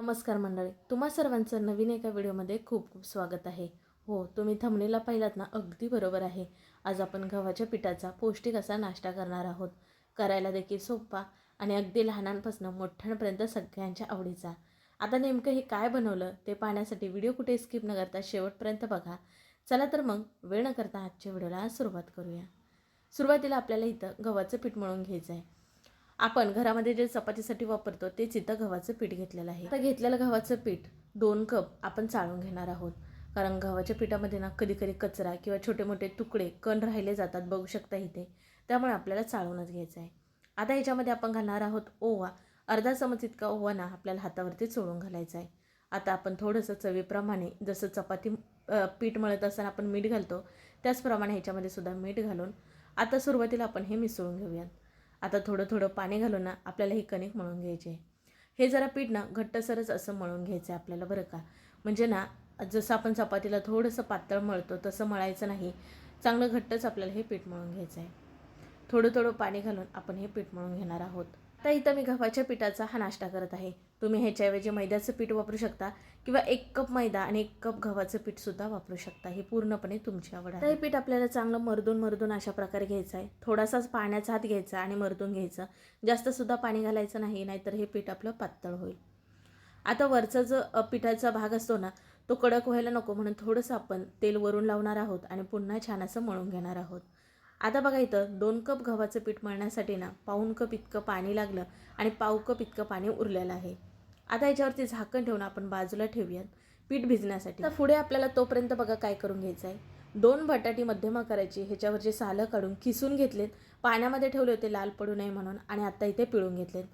नमस्कार मंडळी तुम्हा सर्वांचं नवीन एका व्हिडिओमध्ये खूप खूप स्वागत आहे. हो तुम्ही थमणीला पाहिलात ना अगदी बरोबर आहे. आज आपण गव्हाच्या पिठाचा पौष्टिक असा नाश्ता करणार आहोत. करायला देखील सोपा आणि अगदी लहानांपासून मोठ्यांपर्यंत सगळ्यांच्या आवडीचा. आता नेमकं हे काय बनवलं ते पाहण्यासाठी व्हिडिओ कुठे स्किप न करता शेवटपर्यंत बघा. चला तर मग वेळ न करता आजच्या व्हिडिओला सुरुवात करूया. सुरुवातीला आपल्याला इथं गव्हाचं पीठ मळून घ्यायचं आहे आपण घरामध्ये जे चपातीसाठी वापरतो तेच इथं गव्हाचं पीठ घेतलेलं आहे. आता घेतलेलं गव्हाचं पीठ दोन कप आपण चाळून घेणार आहोत. कारण गव्हाच्या पिठामध्ये ना कधी कधी कचरा किंवा छोटे मोठे तुकडे कण राहिले जातात बघू शकता इथे. त्यामुळे आपल्याला चाळूनच घ्यायचं आहे. आता ह्याच्यामध्ये आपण घालणार आहोत ओवा. अर्धा चमच इतका ओवा ना आपल्याला हातावरती चोळून घालायचा आहे. आता आपण थोडंसं चवीप्रमाणे जसं चपाती पीठ मळत असताना आपण मीठ घालतो त्याचप्रमाणे ह्याच्यामध्ये सुद्धा मीठ घालून आता सुरुवातीला आपण हे मिसळून घेऊयात. आता थोडं थोडं पाणी घालून ना आपल्याला ही कणिक मळून घ्यायची. आहे हे जरा पीठ ना घट्टसरच असं मळून घ्यायचं आहे आपल्याला बरं का. म्हणजे ना जसं आपण चपातीला थोडंसं पातळ मळतो तसं मळायचं नाही. चांगलं घट्टच आपल्याला हे पीठ मळून घ्यायचं आहे थोडं थोडं पाणी घालून आपण हे पीठ मळून घेणार आहोत. तर इथं मी गव्हाच्या पिठाचा हा नाश्ता करत आहे. तुम्ही ह्याच्याऐवजी मैद्याचं पीठ वापरू शकता किंवा एक कप मैदा आणि एक कप गव्हाचं पीठसुद्धा वापरू शकता. हे पूर्णपणे तुमची आवड आहे. हे पीठ आपल्याला चांगलं मर्दून मर्दून अशा प्रकारे घ्यायचं आहे. थोडासाच पाण्याचा हात घ्यायचा आणि मर्दून घ्यायचं. जास्तसुद्धा पाणी घालायचं नाही नाहीतर हे पीठ आपलं पातळ होईल. आता वरचा जो पिठाचा भाग असतो ना तो कडक व्हायला नको म्हणून थोडंसं आपण तेल वरून लावणार आहोत आणि पुन्हा छान असं मळून घेणार आहोत. आता बघा इथं दोन कप गव्हाचं पीठ मळण्यासाठी ना पाऊन कप इतकं पाणी लागलं आणि पाव कप इतकं पाणी उरलेलं आहे. आता याच्यावरती झाकण ठेवून आपण बाजूला ठेवूयात पीठ भिजण्यासाठी. तर पुढे आपल्याला तोपर्यंत बघा काय करून घ्यायचं आहे दोन बटाटी मध्यम आकाराची ह्याच्यावरचे सालं काढून किसून घेतलेत. पाण्यामध्ये ठेवले होते लाल पडू नये म्हणून आणि आता इथे पिळून घेतलेत.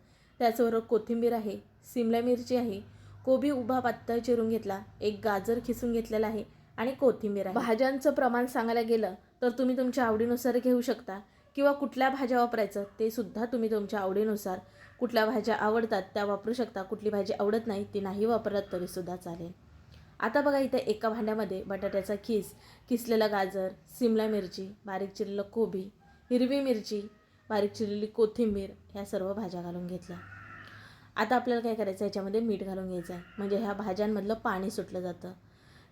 त्याचबरोबर कोथिंबीर आहे सिमला मिरची आहे कोबी उभा पातळ चिरून घेतला एक गाजर खिसून घेतलेला आहे आणि कोथिंबीर आहे. भाज्यांचं प्रमाण सांगायला गेलं तर तुम्ही तुमच्या आवडीनुसार घेऊ शकता. किंवा कुठल्या भाज्या वापरायचं ते सुद्धा तुम्ही तुमच्या आवडीनुसार. कुठल्या भाज्या आवडतात त्या वापरू शकता. कुठली भाजी आवडत नाही ती नाही वापरत तरीसुद्धा चालेल. आता बघा इथे एका भांड्यामध्ये बटाट्याचा खीस किसलेला गाजर सिमला मिरची बारीक चिरलेलं कोबी हिरवी मिरची बारीक चिरलेली कोथिंबीर ह्या सर्व भाज्या घालून घेतल्या. आता आपल्याला काय करायचं याच्यामध्ये मीठ घालून घ्यायचं आहे म्हणजे ह्या भाज्यांमधलं पाणी सुटलं जातं.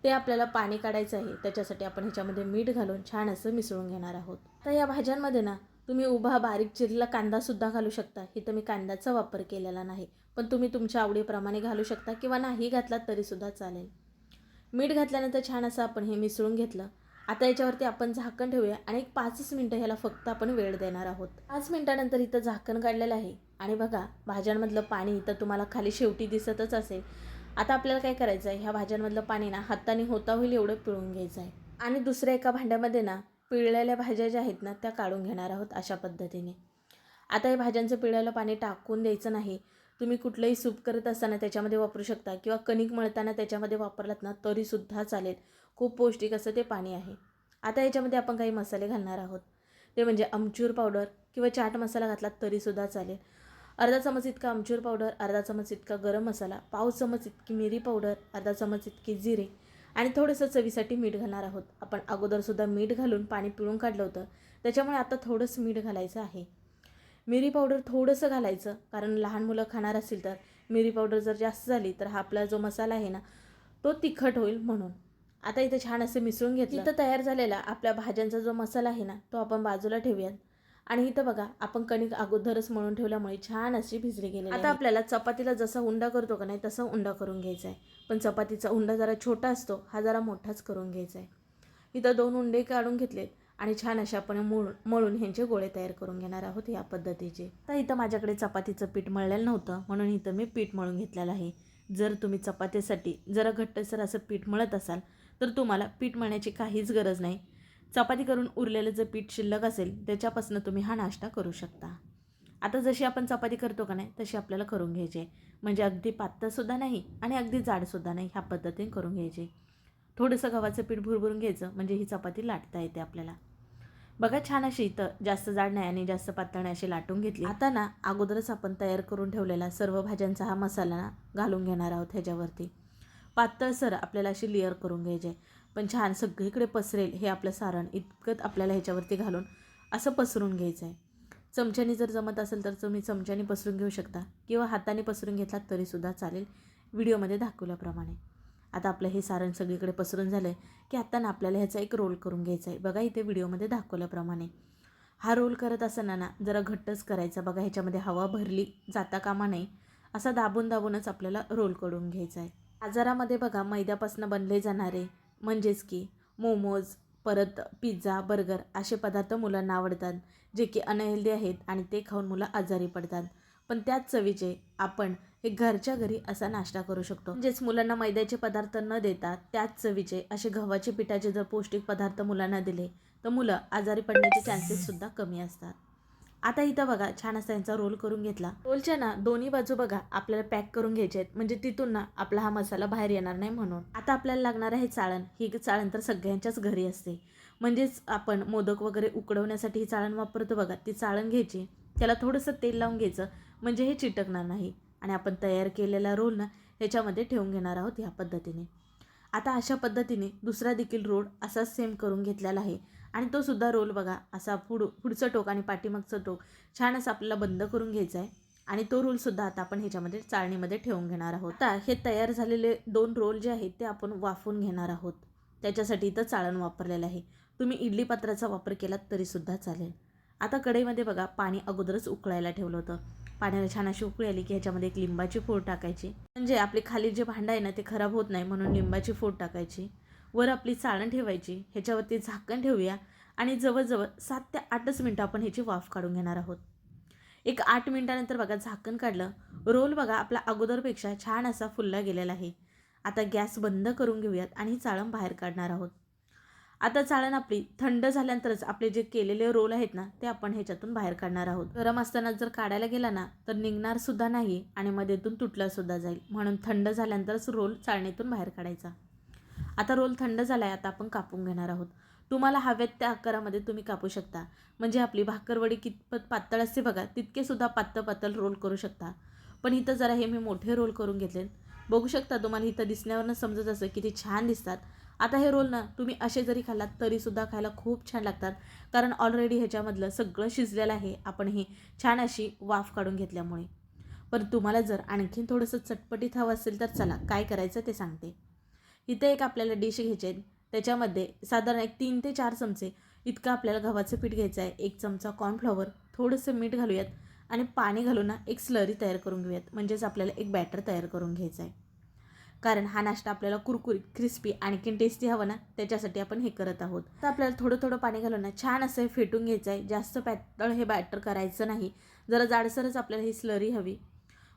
ते आपल्याला पाणी काढायचं आहे. त्याच्यासाठी आपण ह्याच्यामध्ये मीठ घालून छान असं मिसळून घेणार आहोत. तर या भाज्यांमध्ये ना तुम्ही उभा बारीक चिरलेला कांदासुद्धा घालू शकता. इथं मी कांद्याचा वापर केलेला नाही. पण तुम्ही तुमच्या आवडीप्रमाणे घालू शकता किंवा नाही घातलात तरीसुद्धा चालेल. मीठ घातल्यानंतर छान असं आपण हे मिसळून घेतलं. आता याच्यावरती आपण झाकण ठेवूया आणि एक पाचच मिनटं ह्याला फक्त आपण वेळ देणार आहोत. पाच मिनटानंतर इथं झाकण काढलेलं आहे. आणि बघा भाज्यांमधलं पाणी इथं तुम्हाला खाली शेवटी दिसतच असेल. आता आपल्याला काय करायचं आहे? ह्या भाज्यांमधलं पाणी ना हाताने होता होईल एवढं पिळून घ्यायचं आहे. आणि दुसऱ्या एका भांड्यामध्ये ना पिळलेल्या भाज्या ज्या आहेत ना त्या काढून घेणार आहोत अशा पद्धतीने. आता हे भाज्यांचं पिळलेलं पाणी टाकून द्यायचं नाही. तुम्ही कुठलंही सूप करत असताना त्याच्यामध्ये वापरू शकता किंवा कणिक मळताना त्याच्यामध्ये वापरलात ना तरीसुद्धा चालेल. खूप पौष्टिक असं ते पाणी आहे. आता याच्यामध्ये आपण काही मसाले घालणार आहोत. ते म्हणजे आमचूर पावडर किंवा चाट मसाला घातलात तरीसुद्धा चालेल. अर्धा चमच इतका आमचूर पावडर अर्धा चमच इतका गरम मसाला पाव चमच इतकी मिरी पावडर अर्धा चमच इतकी जिरे आणि थोडंसं चवीसाठी मीठ घालणार आहोत. आपण अगोदरसुद्धा मीठ घालून पाणी पिळून काढलं होतं. त्याच्यामुळे आता थोडंसं मीठ घालायचं आहे. मिरी पावडर थोडंसं घालायचं कारण लहान मुलं खाणार असतील तर मिरी पावडर जर जास्त झाली तर हा आपला जो मसाला आहे ना तो तिखट होईल म्हणून. आता इथं छान असं मिसळून घेतलं. इथं तयार झालेला आपल्या भाज्यांचा जो मसाला आहे ना तो आपण बाजूला ठेवूयात. आणि इथं बघा आपण कणिक अगोदरच मळून ठेवल्यामुळे छान अशी भिजली गेली आता आपल्याला चपातीला जसा उंडा करतो का नाही तसा उंडा करून घ्यायचा आहे. पण चपातीचा उंडा जरा छोटा असतो हा जरा मोठाच करून घ्यायचा आहे. इथं दोन उंडे काढून घेतलेत आणि छान अशा आपण मळून मळून ह्यांचे गोळे तयार करून घेणार आहोत या पद्धतीचे. तर इथं माझ्याकडे चपातीचं पीठ मळलेलं नव्हतं म्हणून इथं मी पीठ मळून घेतलेलं आहे. जर तुम्ही चपातीसाठी जरा घट्टसर असं पीठ मळत असाल तर तुम्हाला पीठ मळण्याची काहीच गरज नाही. चपाती करून उरलेलं जे पीठ शिल्लक असेल त्याच्यापासून तुम्ही हा नाश्ता करू शकता. आता जशी आपण चपाती करतो का नाही तशी आपल्याला करून घ्यायची आहे. म्हणजे अगदी पातळसुद्धा नाही आणि अगदी जाडसुद्धा नाही ह्या पद्धतीने करून घ्यायची थोडंसं गव्हाचं पीठ भुरभुरून घ्यायचं म्हणजे ही चपाती लाटता येते आपल्याला. बघा छान अशी इथं जास्त जाड नाही आणि जास्त पातळ नाही अशी लाटून घेतली. आता ना अगोदरच आपण तयार करून ठेवलेला सर्व भाज्यांचा हा मसाला ना घालून घेणार आहोत ह्याच्यावरती. पातळसर आपल्याला अशी लेअर करून घ्यायची आहे. पण छान सगळीकडे पसरेल हे आपलं सारण. इतकंच आपल्याला ह्याच्यावरती घालून असं पसरून घ्यायचं आहे चमच्यानी जर जमत असेल तर तुम्ही चमच्यानी पसरून घेऊ शकता किंवा हाताने पसरून घेतलात तरीसुद्धा चालेल. व्हिडिओमध्ये दाखवल्याप्रमाणे. आता आपलं हे सारण सगळीकडे पसरून झालं आहे की आता ना आपल्याला ह्याचा एक रोल करून घ्यायचा आहे बघा इथे व्हिडिओमध्ये दाखवल्याप्रमाणे. हा रोल करत असताना ना जरा घट्टच करायचा. बघा ह्याच्यामध्ये हवा भरली जाता कामा नाही असा दाबून दाबूनच आपल्याला रोल करून घ्यायचा आहे आजारामध्ये बघा मैद्यापासून बनले जाणारे म्हणजेच की मोमोज परत पिझ्झा बर्गर असे पदार्थ मुलांना आवडतात जे की अनहेल्दी आहेत आणि ते खाऊन मुलं आजारी पडतात. पण त्याच चवीचे आपण हे घरच्या घरी असा नाश्ता करू शकतो. म्हणजेच मुलांना मैद्याचे पदार्थ न देता त्याच चवीचे असे गव्हाचे पिठाचे जर पौष्टिक पदार्थ मुलांना दिले तर मुलं आजारी पडण्याचे चान्सेससुद्धा कमी असतात. आता इथं बघा छान असा यांचा रोल करून घेतला. रोलच्या ना दोन्ही बाजू बघा आपल्याला पॅक करून घ्यायचे आहेत. म्हणजे तिथून ना आपला हा मसाला बाहेर येणार नाही म्हणून. आता आपल्याला लागणार आहे चाळण. ही चाळण तर सगळ्यांच्याच घरी असते. म्हणजेच आपण मोदक वगैरे उकडवण्यासाठी ही चाळण वापरतो बघा. ती चाळण घ्यायची. त्याला थोडंसं तेल लावून घ्यायचं. म्हणजे हे चिटकणार नाही. आणि आपण तयार केलेला रोल ना ह्याच्यामध्ये ठेवून घेणार आहोत ह्या पद्धतीने. आता अशा पद्धतीने दुसरा देखील रोड असाच सेम करून घेतलेला आहे. आणि तो सुद्धा रोल बघा असा पुढ पुढचं टोक आणि पाठीमागचं टोक छान असं आपल्याला बंद करून घ्यायचं आहे. आणि तो रोलसुद्धा आता आपण ह्याच्यामध्ये चाळणीमध्ये ठेवून घेणार आहोत. आता हे तयार झालेले दोन रोल जे आहेत ते आपण वाफून घेणार आहोत. त्याच्यासाठी इथं चाळण वापरलेलं आहे. तुम्ही इडली पात्राचा वापर केलात तरीसुद्धा चालेल. आता कढईमध्ये बघा पाणी अगोदरच उकळायला ठेवलं होतं. पाण्याला छान अशी उकळी आली की ह्याच्यामध्ये एक लिंबाची फोड टाकायची. म्हणजे आपली खाली जे भांडं आहे ना ते खराब होत नाही म्हणून लिंबाची फोड टाकायची. वर आपली चाळण ठेवायची ह्याच्यावरती झाकण ठेवूया आणि जवळजवळ सात ते आठच मिनटं आपण ह्याची वाफ काढून घेणार आहोत. एक आठ मिनटानंतर बघा झाकण काढलं. रोल बघा आपला अगोदरपेक्षा छान असा फुलला गेलेला आहे. आता गॅस बंद करून घेऊयात आणि चाळण बाहेर काढणार आहोत. आता चाळण आपली थंड झाल्यानंतरच आपले जे केलेले रोल आहेत ना ते आपण ह्याच्यातून बाहेर काढणार आहोत. गरम असताना जर काढायला गेला ना तर निघणार सुद्धा नाही आणि मध्येतून तुटला सुद्धा जाईल. म्हणून थंड झाल्यानंतरच रोल चाळणीतून बाहेर काढायचा. आता रोल थंड झाला आहे आता आपण कापून घेणार आहोत. तुम्हाला हव्यात त्या आकारामध्ये तुम्ही कापू शकता. म्हणजे आपली भाकरवडी कितपत पातळ असते बघा तितकेसुद्धा पातळ पातळ रोल करू शकता. पण इथं जरा हे मी मोठे रोल करून घेतले. बघू शकता तुम्हाला इथं दिसण्यावरनं समजत असं किती छान दिसतात. आता हे रोल ना तुम्ही असे जरी खाल्लात तरीसुद्धा खायला खूप छान लागतात. कारण ऑलरेडी ह्याच्यामधलं सगळं शिजलेलं आहे. आपण ही छान अशी वाफ काढून घेतल्यामुळे. पण तुम्हाला जर आणखीन थोडंसं चटपटीत हवं असेल तर चला काय करायचं ते सांगते. इथे एक आपल्याला डिश घ्यायचे आहेत त्याच्यामध्ये साधारण एक तीन ते चार चमचे इतकं आपल्याला गव्हाचं पीठ घ्यायचं आहे. एक चमचा कॉर्नफ्लॉवर थोडंसं मीठ घालूयात आणि पाणी घालून ना एक स्लरी तयार करून घेऊयात. म्हणजेच आपल्याला एक बॅटर तयार करून घ्यायचं आहे. कारण हा नाश्ता आपल्याला कुरकुरीत क्रिस्पी आणखीन टेस्टी हवं ना त्याच्यासाठी आपण हे करत आहोत. तर आपल्याला थोडं थोडं पाणी घालून ना छान असं हे फेटून घ्यायचं आहे. जास्त पातळ हे बॅटर करायचं नाही. जरा जाडसरच आपल्याला ही स्लरी हवी.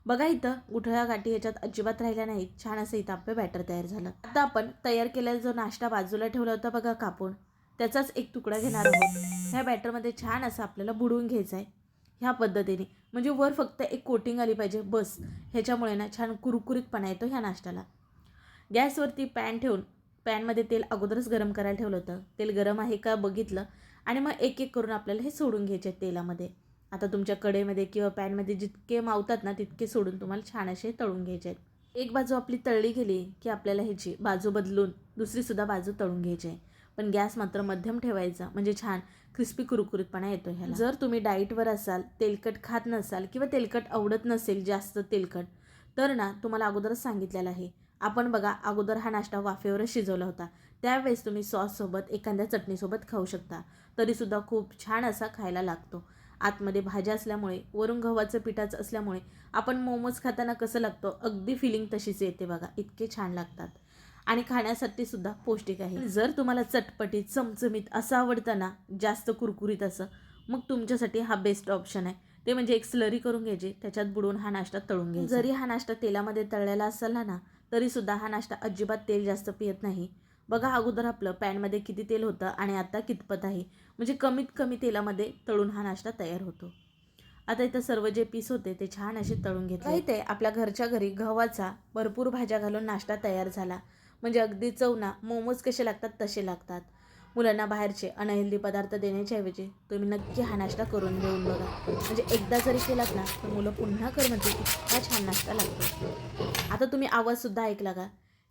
बघा इथं गुठळ्या गाठी ह्याच्यात अजिबात राहिल्या नाहीत. छान असं इथं आपलं बॅटर तयार झालं. आता आपण तयार केलेला जो नाश्ता बाजूला ठेवला होता बघा कापून त्याचाच एक तुकडा घेणार आहोत. ह्या बॅटरमध्ये छान असं आपल्याला बुडवून घ्यायचं आहे ह्या पद्धतीने. म्हणजे वर फक्त एक कोटिंग आली पाहिजे बस. ह्याच्यामुळे ना छान कुरकुरीतपणा येतो ह्या नाश्त्याला. गॅसवरती पॅन ठेवून पॅनमध्ये तेल अगोदरच गरम करायला ठेवलं होतं. तेल गरम आहे का बघितलं. आणि मग एक एक करून आपल्याला हे सोडून घ्यायचे तेलामध्ये. आता तुमच्या कडेमध्ये किंवा पॅनमध्ये जितके मावतात ना तितके सोडून तुम्हाला छान असे तळून घ्यायचे आहेत. एक बाजू आपली तळली गेली की आपल्याला ह्याची बाजू बदलून दुसरीसुद्धा बाजू तळून घ्यायची आहे. पण गॅस मात्र मध्यम ठेवायचा म्हणजे छान क्रिस्पी कुरकुरीतपणा येतो ह्याला. जर तुम्ही डाईटवर असाल तेलकट खात नसाल किंवा तेलकट आवडत नसेल जास्त तेलकट तर ना तुम्हाला अगोदरच सांगितलेलं आहे. आपण बघा अगोदर हा नाश्ता वाफेवरच शिजवला होता. त्यावेळेस तुम्ही सॉससोबत एखाद्या चटणीसोबत खाऊ शकता. तरीसुद्धा खूप छान असा खायला लागतो. आतमध्ये भाज्या असल्यामुळे वरून गव्हाचं पिठाचं असल्यामुळे आपण मोमोज खाताना कसं लागतो अगदी फिलिंग तशीच येते बघा. इतके छान लागतात. आणि खाण्यासाठी सुद्धा पौष्टिक आहे. जर तुम्हाला चटपटीत चमचमीत असं आवडतं ना जास्त कुरकुरीत असं मग तुमच्यासाठी हा बेस्ट ऑप्शन आहे. ते म्हणजे एक स्लरी करून घ्यायची त्याच्यात बुडवून हा नाश्ता तळून घ्यायचा. जरी हा नाश्ता तेलामध्ये तळलेला असला ना तरीसुद्धा हा नाश्ता अजिबात तेल जास्त पियत नाही. बघा अगोदर आपलं पॅनमध्ये किती तेल होतं आणि आता कितपत आहे. म्हणजे कमीत कमी तेलामध्ये तळून हा नाश्ता तयार होतो. आता इथं सर्व जे पीस होते ते छान असे तळून घेतले. इथे आपल्या घरच्या घरी गव्हाचा भरपूर भाज्या घालून नाश्ता तयार झाला. म्हणजे अगदी चवना मोमोज कसे लागतात तसे लागतात. मुलांना बाहेरचे अनहेल्दी पदार्थ देण्याच्या ऐवजी तुम्ही नक्की हा नाश्ता करून देऊन बघा. म्हणजे एकदा जरी केलात ना तर मुलं पुन्हा कर म्हणते इतका छान नाश्ता लागतो. आता तुम्ही आवाजसुद्धा ऐकला का?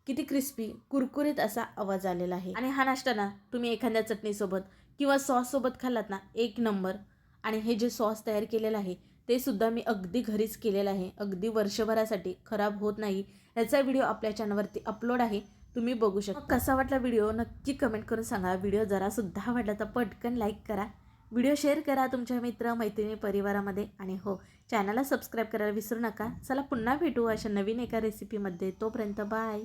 किती क्रिस्पी कुरकुरीत असा आवाज आलेला आहे. आणि हा नाश्ता ना तुम्ही एखाद्या चटणीसोबत किंवा सॉससोबत खाल्लात ना एक नंबर आणि हे जे सॉस तयार केलेलं आहे ते सुद्धा मी अगदी घरीच केलेलं आहे. अगदी वर्षभरासाठी खराब होत नाही. याचा व्हिडिओ आपल्या चॅनलवरती अपलोड आहे. तुम्ही बघू शकता. कसा वाटला व्हिडिओ नक्की कमेंट करून सांगा. व्हिडिओ जरासुद्धा आवडला तर पटकन लाईक करा. व्हिडिओ शेअर करा तुमच्या मित्र मैत्रिणी परिवारामध्ये. आणि हो चॅनलला सबस्क्राईब करायला विसरू नका. चला पुन्हा भेटू अशा नवीन एका रेसिपीमध्ये तोपर्यंत बाय